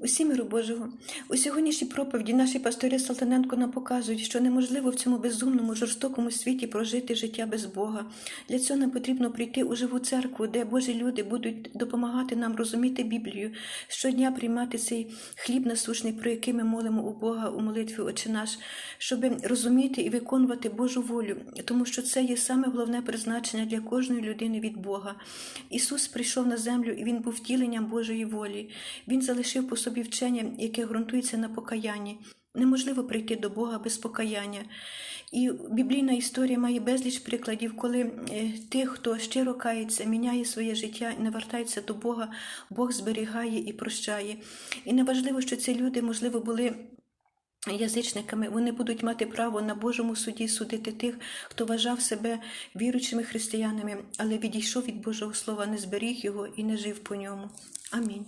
Усі миру Божого. У сьогоднішній проповіді наші пастори Салтаненко нам показують, що неможливо в цьому безумному, жорстокому світі прожити життя без Бога. Для цього нам потрібно прийти у живу церкву, де Божі люди будуть допомагати нам розуміти Біблію, щодня приймати цей хліб насушний, про який ми молимо у Бога у молитві Отче наш, щоб розуміти і виконувати Божу волю, тому що це є саме головне призначення для кожної людини від Бога. Ісус прийшов на землю і Він був втіленням Божої волі. Він залишив по собі вчення, яке ґрунтується на покаянні. Неможливо прийти до Бога без покаяння. І біблійна історія має безліч прикладів, коли е, тих, хто щиро кається, міняє своє життя і навертається до Бога, Бог зберігає і прощає. І неважливо, що ці люди, можливо, були. Язичниками вони будуть мати право на Божому суді судити тих, хто вважав себе віруючими християнами, але відійшов від Божого Слова, не зберіг його і не жив по ньому. Амінь.